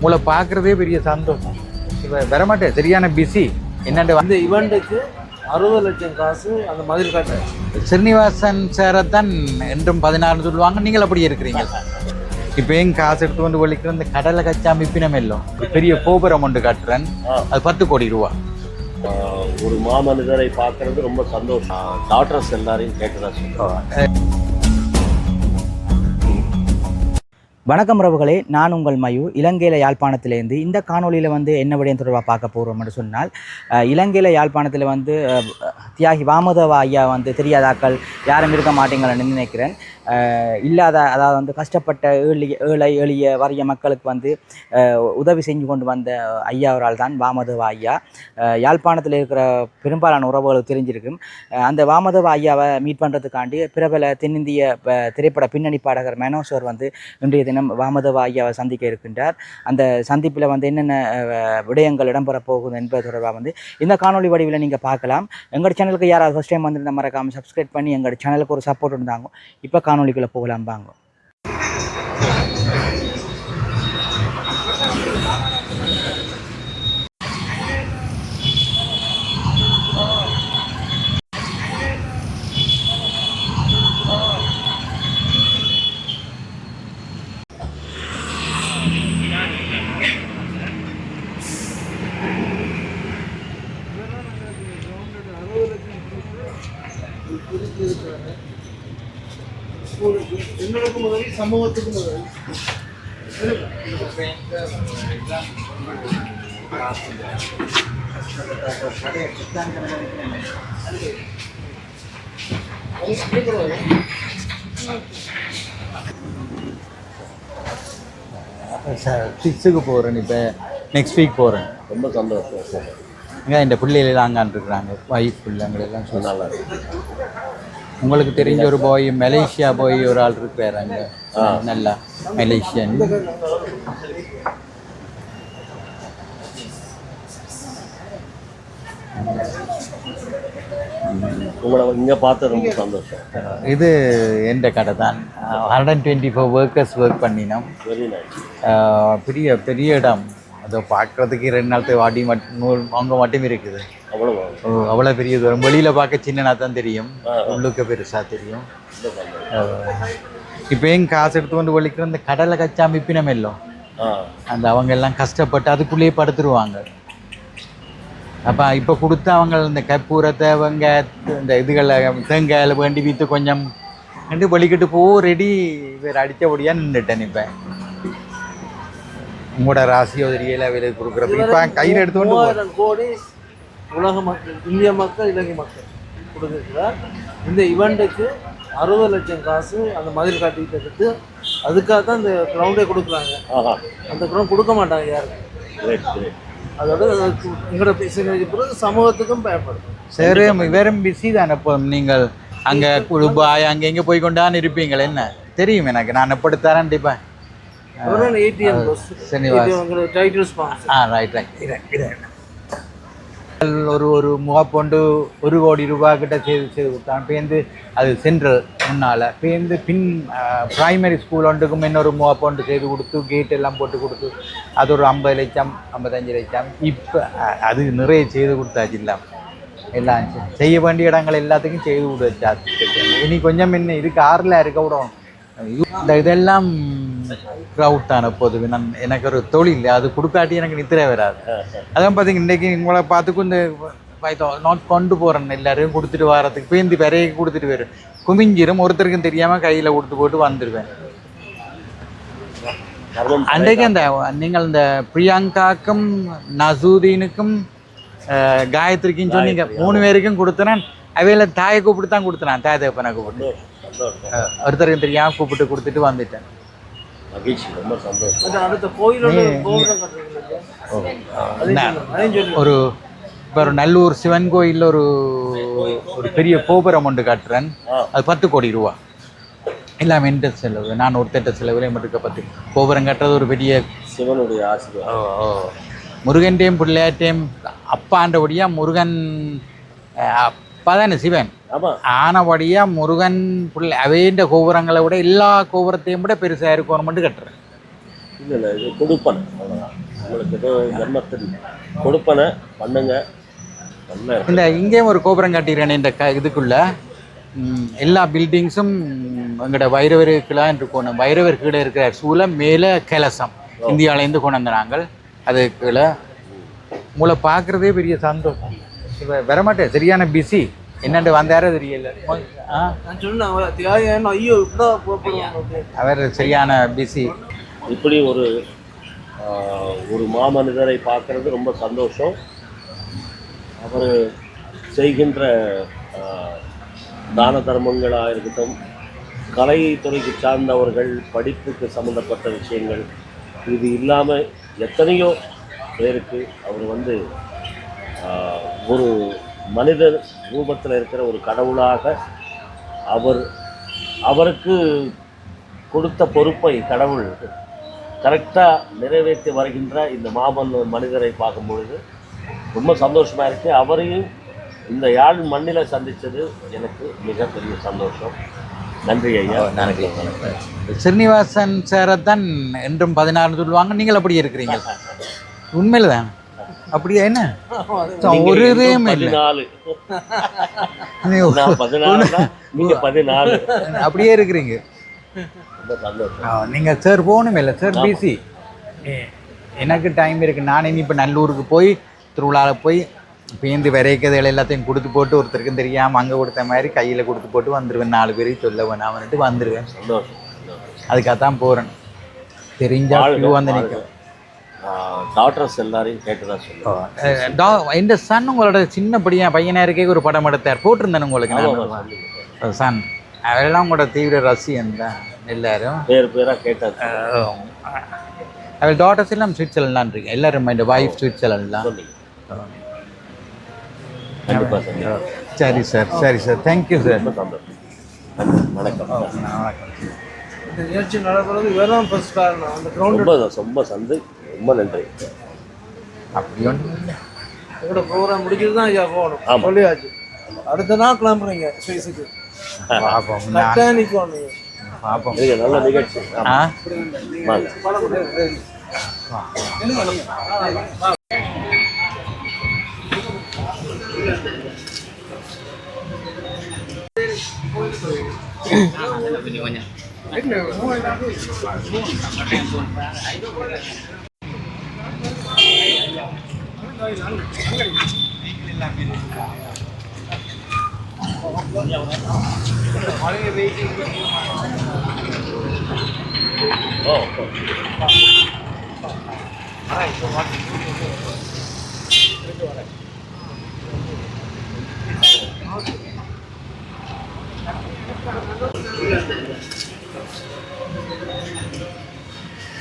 உங்களை பார்க்குறதே பெரிய சந்தோஷம். இப்போ வரமாட்டேன். சரியான பிஸி என்னண்டு இந்த இவெண்ட்டுக்கு அறுபது லட்சம் காசு அந்த மதில் காட்டு. ஸ்ரீனிவாசன் சாரை தான் என்றும் பதினாறு சொல்லுவாங்க. நீங்கள் அப்படி இருக்கிறீங்க. இப்போ எங்க காசு எடுத்து வந்து ஒழிக்கிற இந்த கடலை கச்சா மிப்பினம் எல்லாம் பெரிய கோபுரம் ஒன்று கட்டுறேன். அது பத்து கோடி ரூபா. ஒரு மாமனிதரை பார்க்கறது ரொம்ப சந்தோஷம். டாக்டர்ஸ் எல்லாரையும் கேட்டதா சொல்லுவாங்க வணக்கம் உறவுகளே நான் உங்கள் மயு. இலங்கையில் யாழ்ப்பாணத்திலேருந்து இந்த காணொளியில் வந்து என்ன விடயம் தொடர்பாக பார்க்க போகிறோம்னு சொன்னால் இலங்கையில் யாழ்ப்பாணத்தில் வந்து தியாகி வாமதவ ஐயா வந்து தெரியாதாக்கள் யாரும் இருக்க மாட்டீங்கன்னு நினைக்கிறேன். இல்லாத அதாவது வந்து கஷ்டப்பட்ட ஏழை ஏழை எளிய வறிய மக்களுக்கு வந்து உதவி செஞ்சு கொண்டு வந்த ஐயா அவரால் தான் வாமதவ ஐயா. யாழ்ப்பாணத்தில் இருக்கிற பெரும்பாலான உறவுகளுக்கு தெரிஞ்சிருக்கும். அந்த வாமதவ ஐயாவை மீட் பண்ணுறதுக்காண்டி பிரபல தென்னிந்திய திரைப்பட பின்னணி பாடகர் மெனோசர் வந்து இன்றைய தினம் வாமதவ ஐயாவை சந்திக்க இருக்கின்றார். அந்த சந்திப்பில் வந்து என்னென்ன விடயங்கள் இடம்பெற போகுது என்பது தொடர்பாக வந்து இந்த காணொளி வடிவில் நீங்கள் பார்க்கலாம். எங்கள் சேனலுக்கு யாராவது ஃபஸ்ட் டைம் வந்து மறக்காமல் சப்ஸ்கிரைப் பண்ணி எங்கள் சேனலுக்கு ஒரு சப்போர்ட் இருந்தாங்க இப்போ காணொளிக்குள்ளே போகலாம் வாங்க. எங்களுக்கு முதல் சமூகத்துக்கு முதல் சிக்ஸுக்கு போகிறேன் இப்போ. நெக்ஸ்ட் வீக் போகிறேன் ரொம்ப சந்தோஷம். இங்கே இந்த பிள்ளைகள் அங்கான் இருக்கிறாங்க. ஒய்ஃப் பிள்ளைங்க எல்லாம் சொல்லி நல்லா இருக்கு. உங்களுக்கு தெரிஞ்ச ஒரு பாய் மலேசியா பாய் ஒரு ஆள் இருக்கிறாரு அங்கே. நல்லா மலேசியன் உங்களை இங்க பார்த்து ரொம்ப சந்தோஷம். இது எந்த கடை தான்? Hundred and twenty four workers work பண்ணினோம் பெரிய பெரிய இடம். அதை பார்க்குறதுக்கு ரெண்டு நாள் வாடி மட்டும் நூல் அவங்க மட்டும் இருக்குது. அவ்வளவு? ஓ, அவ்வளோ பெரிய தூரம். வெளியில் பார்க்க சின்னனா தான் தெரியும். உள்ளுக்க பெருசாக தெரியும். இப்போ காசு எடுத்து வந்து ஒழிக்கிற இந்த கடலை கச்சா மிப்பினம் எல்லாம். அந்த அவங்க எல்லாம் கஷ்டப்பட்டு அதுக்குள்ளேயே படுத்துருவாங்க. அப்போ இப்போ கொடுத்து அவங்க இந்த கற்பூரத்தை அவங்க இந்த இதுகளை தேங்காயில் வேண்டி விற்று கொஞ்சம் ரெண்டு வலிக்கிட்டு போ ரெடி வேறு அடித்தபடியாக நின்றுட்டேன் இப்போ. உங்களோட ராசியோ தெரியல விலை கொடுக்குறப்ப இப்போ கையில் எடுத்து கொண்டு போ. மூவாயிரம் கோடி உலக மக்கள் இந்திய மக்கள் இலங்கை மக்கள் கொடுத்துருக்கிறார். இந்த இவெண்ட்டுக்கு அறுபது லட்சம் காசு அந்த மதில் காட்டிட்டு அதுக்காக தான் இந்த கிரவுண்டே கொடுக்குறாங்க. அந்த கிரவுண்ட் கொடுக்க மாட்டாங்க யாருக்கும் அதோட எங்களோட பிறகு சமூகத்துக்கும் பயன்படும். சரி வெறும் பிஸி தானே இப்போ நீங்கள்? அங்கே துபாய் அங்கே இங்கே போய் கொண்டான்னு இருப்பீங்களே? என்ன? தெரியும் எனக்கு. நான் எப்படி தரேன் ஸ்பான்சர் ஆ ரைட் ரைட் ஒரு ஒரு முகப்பொண்டு ஒரு கோடி ரூபாய் கிட்ட செய்து செய்து கொடுத்தான். பேருந்து அது சென்ட்ரல் முன்னால். பேருந்து பின் ப்ரைமரி ஸ்கூல் ஒன்றுக்கும் இன்னொரு முகப்பொண்டு செய்து கொடுத்து கேட் எல்லாம் போட்டு கொடுத்து அது ஒரு ஐம்பது லட்சம் ஐம்பத்தஞ்சு லட்சம். இப்போ அது நிறைய செய்து கொடுத்தாச்சு இல்லாம எல்லாம் செய்ய வேண்டிய இடங்கள் எல்லாத்துக்கும் செய்து கொடுத்தாச்சு. இனி கொஞ்சம் என்ன இதுக்கு ஆறில் இருக்க விடணும். இந்த இதெல்லாம் க்ரௌட் தான் எப்போதுமே நான் எனக்கு ஒரு தொழில் அது கொடுக்காட்டி எனக்கு நித்திரை வராது. அதான் பார்த்தீங்க இன்றைக்கி உங்களை பார்த்துக்கும் இந்த நோட் கொண்டு போகிறேன் எல்லாரையும் கொடுத்துட்டு வரதுக்கு பேந்தி விரைய கொடுத்துட்டு வரும் குமிஞ்சிரும் ஒருத்தருக்கும் தெரியாமல் கையில் கொடுத்து போட்டு வந்துடுவேன் அன்றைக்கு அந்த நீங்கள் இந்த பிரியங்காக்கும் நசூதீனுக்கும் காயத்ரிக்கும் சொன்னீங்க. மூணு பேருக்கும் கொடுத்தேன் அவையில தாயை கூப்பிட்டு தான் கொடுத்தேன் தாய் தகப்பனை கூப்பிட்டு. ஒருத்தருக்கும் தெரியாமல் கூப்பிட்டு கொடுத்துட்டு வந்துட்டேன். மகிழ்ச்சி ரொம்ப சந்தோஷம். ஒரு இப்போ ஒரு நல்லூர் சிவன் கோயிலில் ஒரு ஒரு பெரிய கோபுரம் ஒன்று கட்டுறேன். அது பத்து கோடி ரூபா. எல்லாமே எந்த செலவு. நான் ஒரு திட்ட செலவுல மட்டும் பத்து கோபுரம் கட்டுறது ஒரு பெரிய சிவனுடைய ஆசீர்வாதம். முருகன்டையும் பிள்ளையாட்டையும் அப்பாண்டபடியா முருகன் அப்பா தானே சிவன்? ஆமா. ஆனபடியா முருகன் பிள்ளை அவைன்ற கோபுரங்களை விட எல்லா கோபுரத்தையும் விட பெருசாக இருக்கணும் மட்டும் கட்டுறேன் இல்லை இல்லை இது கொடுப்பனை. அவ்வளோதான் உங்களுக்கு ஏதோ ஜென்மத்தின் கொடுப்பனை பண்ணுங்க. இந்த இங்கேயும் ஒரு கோபுரம் கட்டிடுறேன் இந்த க இதுக்குள்ள. எல்லா பில்டிங்ஸும் எங்களோட வைரவருக்குலாம் இருக்கணும் வைரவர் கீழே இருக்கிற சூழல் மேலே கலசம். இந்தியாவிலேருந்து கொண்டு வந்த நாங்கள் அது கீழே. உங்களை பார்க்குறதே பெரிய சந்தோஷம். இப்போ வரமாட்டேன். சரியான பிஸி என்னண்டு வந்தாரோ தெரியல. அவர் சரியான பிஸி இப்படி ஒரு ஒரு மாமனிதரை பார்க்கறது ரொம்ப சந்தோஷம். அவர் செய்கின்ற தான தர்மங்களாக இருக்கட்டும் கலைத்துறைக்கு சார்ந்தவர்கள் படிப்புக்கு சம்மந்தப்பட்ட விஷயங்கள் இது இல்லாமல் எத்தனையோ பேருக்கு அவர் வந்து ஒரு மனிதர் ரூபத்தில் இருக்கிற ஒரு கடவுளாக அவர் அவருக்கு கொடுத்த பொறுப்பை கடவுள் கரெக்டாக நிறைவேற்றி வருகின்ற இந்த மாமன் மனிதரை பார்க்கும் பொழுது ரொம்ப சந்தோஷமாக இருக்குது அவரையும் இந்த யாழ் மண்ணில் சந்தித்தது எனக்கு மிகப்பெரிய சந்தோஷம். நன்றி ஐயா. நன்றி. ஸ்ரீனிவாசன் சாரை தான் என்றும் பதினாறு சொல்லுவாங்க. நீங்கள் அப்படி இருக்கிறீங்க. உண்மையில தான்? அப்படியா என்ன? ஒரு இல்லை. பதினாலு. நீங்க பதினாலு. அப்படியே இருக்கிறீங்க. நீங்க சார் போகணுமே இல்லை? சார் பிசி எனக்கு டைம் இருக்கு. நான் இப்போ நல்லூருக்கு போய் திருவிழாவில் போய் பேந்து விரைக்கதைகள் எல்லாத்தையும் கொடுத்து போட்டு ஒருத்தருக்கும் தெரியாமல் அங்கே கொடுத்த மாதிரி கையில் கொடுத்து போட்டு வந்துடுவேன் நாலு பேரையும் சொல்ல வேணாம்னுட்டு வந்துடுவேன் சந்தோஷம். சந்தோஷம். அதுக்காக தான் போகிறேன் தெரிஞ்சா வந்து. நிற்கும் டாக்டர்ஸ் எல்லாரையும் கேட்டதா சொல்லுங்க இந்த சன் உங்களோட சின்ன பையன் பையனா இருக்கே ஒரு படம் எடுத்தார். போட்டிருந்தேன் உங்களுக்கு. சன் அவரெல்லாம் உங்களோட தீவிர ரசிகன் தான் எல்லாரும். பேர் பேரா கேட்டாரு. அவள் டாட்டர்ஸ் எல்லாம் சுவிட்சர்லாந்து தான் இருக்கு. எல்லாரும் இந்த வைஃப் சொன்னீங்க சரி சார் சரி சார் தேங்க்யூ சார். வணக்கம். வணக்கம். இந்த நிகழ்ச்சி நடக்கிறது தான் ஃபர்ஸ்ட் காரணம் அந்த கிரவுண்ட் ரொம்ப ரொம்ப சந்தை ரொம்ப நன்றி. அப்படி இதோட ப்ரோக்ராம் முடிக்கிறது தான் ஐயா போகணும். சொல்லியாச்சு. அடுத்த நாள் கிளம்புறீங்க ஸ்பேஸுக்கு. கரெக்டாக நிற்கும் நீங்கள் நல்ல நிகழ்ச்சி. ஆ? Oh.